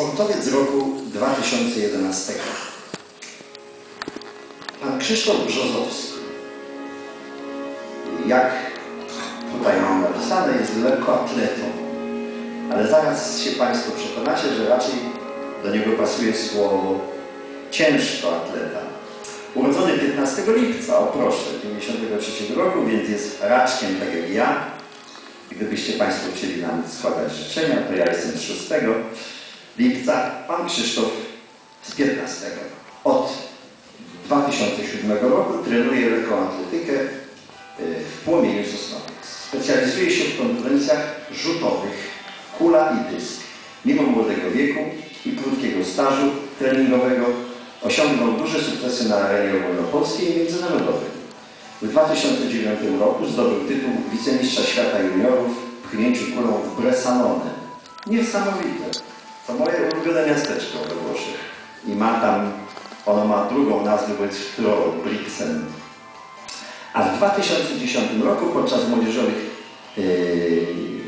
Sportowiec roku 2011. Pan Krzysztof Brzozowski. Jak tutaj mam napisane, jest lekkoatletą. Ale zaraz się Państwo przekonacie, że raczej do niego pasuje słowo ciężko atleta. Urodzony 15 lipca, o proszę, 93 roku, więc jest raczkiem tak jak ja. Gdybyście Państwo chcieli nam składać życzenia, to ja jestem z 6 lipca, Pan Krzysztof z 15. Od 2007 roku trenuje lekkoatletykę w Płomieniu Sosnowiec. Specjalizuje się w konkurencjach rzutowych, kula i dysk. Mimo młodego wieku i krótkiego stażu treningowego osiągnął duże sukcesy na arenie ogólnopolskiej i międzynarodowej. W 2009 roku zdobył tytuł wicemistrza świata juniorów w pchnięciu kulą w Bressanone. Niesamowite. To moje ulubione miasteczko we Włoszech. I ma tam, ono ma drugą nazwę, bo jest Brixen. A w 2010 roku podczas młodzieżowych yy,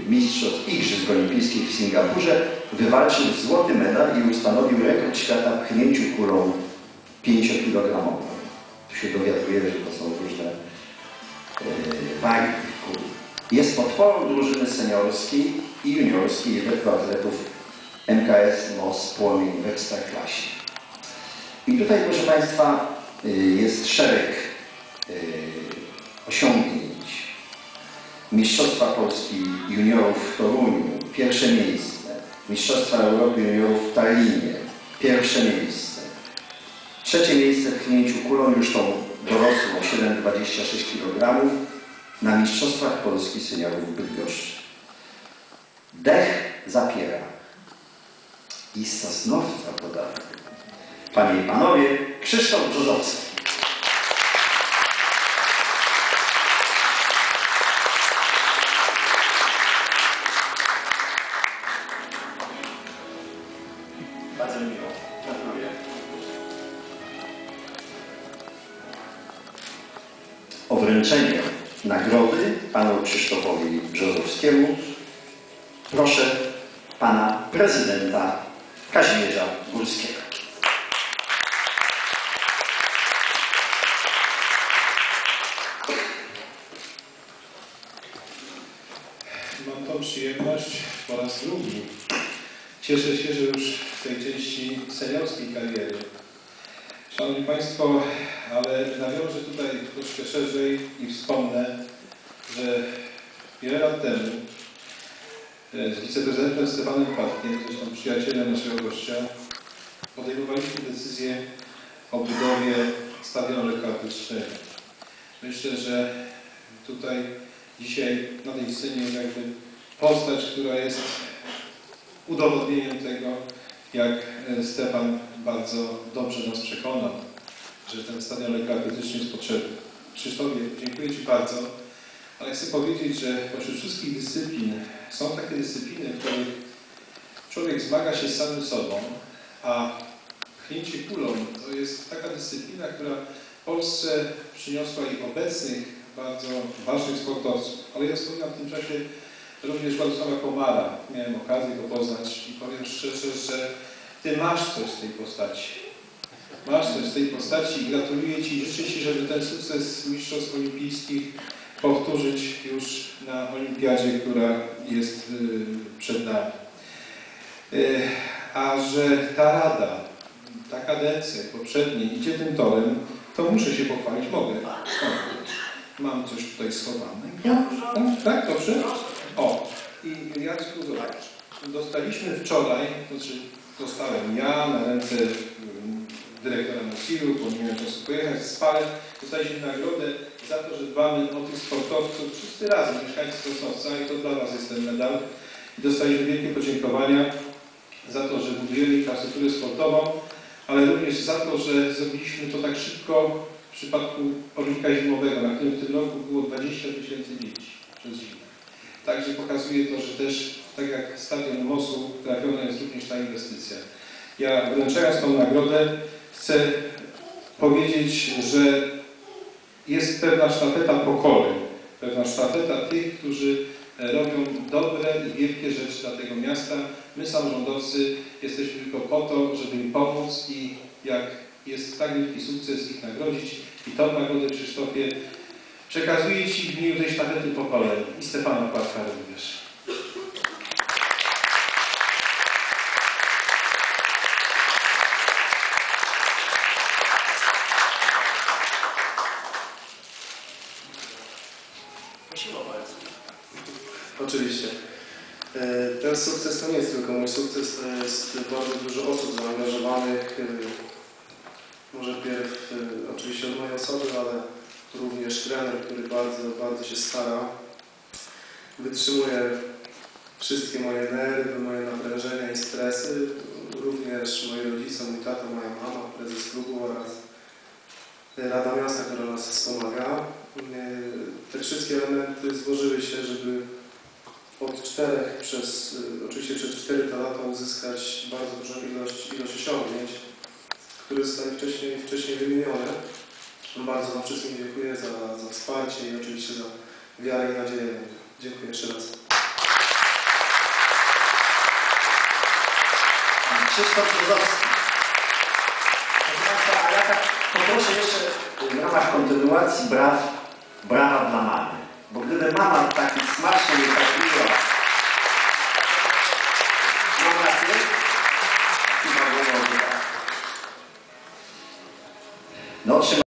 mistrzostw Igrzysk Olimpijskich w Singapurze wywalczył złoty medal i ustanowił rekord świata w pchnięciu kulą 5-kilogramową. Tu się dowiaduje, że to są różne yy, wagi kul. Jest podporą drużyny seniorskiej i juniorskiej lekkoatletów MKS MOS Płomień w Ekstraklasie. I tutaj, proszę Państwa, jest szereg osiągnięć. Mistrzostwa Polski juniorów w Toruniu, pierwsze miejsce. Mistrzostwa Europy juniorów w Tallinie, pierwsze miejsce. Trzecie miejsce w pchnięciu kulą, już tą dorosłą, 7,26 kg, na Mistrzostwach Polski seniorów w Bydgoszczy. Dech zapiera i z Sosnowca podatek. Panie i Panowie, Krzysztof Brzozowski. Bardzo miło. Gratuluję. O wręczenie nagrody panu Krzysztofowi Brzozowskiemu proszę pana prezydenta Kazimierza Górskiego. Mam tą przyjemność po raz drugi. Cieszę się, że już w tej części seniorskiej kariery. Szanowni Państwo, ale nawiążę tutaj troszkę szerzej i wspomnę, że wiele lat temu z wiceprezydentem Stefanem Płatkiem, zresztą przyjacielem naszego gościa, podejmowaliśmy decyzję o budowie stadionu lekkoatletycznego. Myślę, że tutaj dzisiaj na tej scenie jest jakby postać, która jest udowodnieniem tego, jak e, Stefan bardzo dobrze nas przekonał, że ten stadion lekkoatletyczny jest potrzebny. Krzysztofie, dziękuję Ci bardzo, ale chcę powiedzieć, że pośród wszystkich dyscyplin są takie dyscypliny, w których człowiek zmaga się z samym sobą, a pchnięcie kulą to jest taka dyscyplina, która Polsce przyniosła i obecnych bardzo ważnych sportowców, ale ja wspominam w tym czasie również Władysława Komara. Miałem okazję go poznać i powiem szczerze, że Ty masz coś z tej postaci. Masz coś z tej postaci i gratuluję Ci i życzę Ci, żeby ten sukces Mistrzostw Olimpijskich powtórzyć już na Olimpiadzie, która jest y, przed nami. Y, A że ta Rada, ta kadencja poprzedniej idzie tym torem, to muszę się pochwalić. Mogę? Mam coś tutaj schowane. Tak, tak, dobrze? O, i Jacku, zobacz. Dostaliśmy wczoraj, to znaczy dostałem ja na ręce bo nie miałem czasu pojechać, z Palem. Dostaliśmy nagrodę za to, że dbamy o tych sportowców, wszyscy razem, mieszkańcy Sosnowca i to dla Was jest ten medal. I dostaliśmy wielkie podziękowania za to, że budujemy infrastrukturę sportową, ale również za to, że zrobiliśmy to tak szybko, w przypadku Olimpika Zimowego, na którym w tym roku było 20 tysięcy dzieci przez zimę. Także pokazuje to, że też, tak jak stadion MOS-u, trafiona jest również ta inwestycja. Ja wręczając tą nagrodę chcę powiedzieć, że jest pewna sztafeta pokoleń, pewna sztafeta tych, którzy robią dobre i wielkie rzeczy dla tego miasta. My, samorządowcy, jesteśmy tylko po to, żeby im pomóc i jak jest tak wielki sukces, ich nagrodzić. I tą nagrodę, Krzysztofie, przekazuję Ci w imieniu tej sztafety pokoleń i Stefana Płatka również. Oczywiście. E, Ten sukces to nie jest tylko mój sukces, to jest bardzo dużo osób zaangażowanych. e, Może pierw e, oczywiście od mojej osoby, ale również trener, który bardzo, bardzo się stara. Wytrzymuje wszystkie moje nerwy, moje naprężenia i stresy. Również moi rodzice, mój tata, moja mama, prezes klubu oraz Rada Miasta, która nas wspomaga. E, Te wszystkie elementy złożyły się, żeby od czterech przez, y, oczywiście przez cztery te lata uzyskać bardzo dużą ilość, ilość osiągnięć, które zostały wcześniej, wcześniej wymienione. Bardzo Wam wszystkim dziękuję za, za wsparcie i oczywiście za wiarę i nadzieję. Dziękuję jeszcze raz. Krzysztof Brzozowski. Proszę Państwa, a ja tak poproszę jeszcze w ramach kontynuacji braw, brawa dla mamy. Bo gdyby mama taki smacznie i tak miło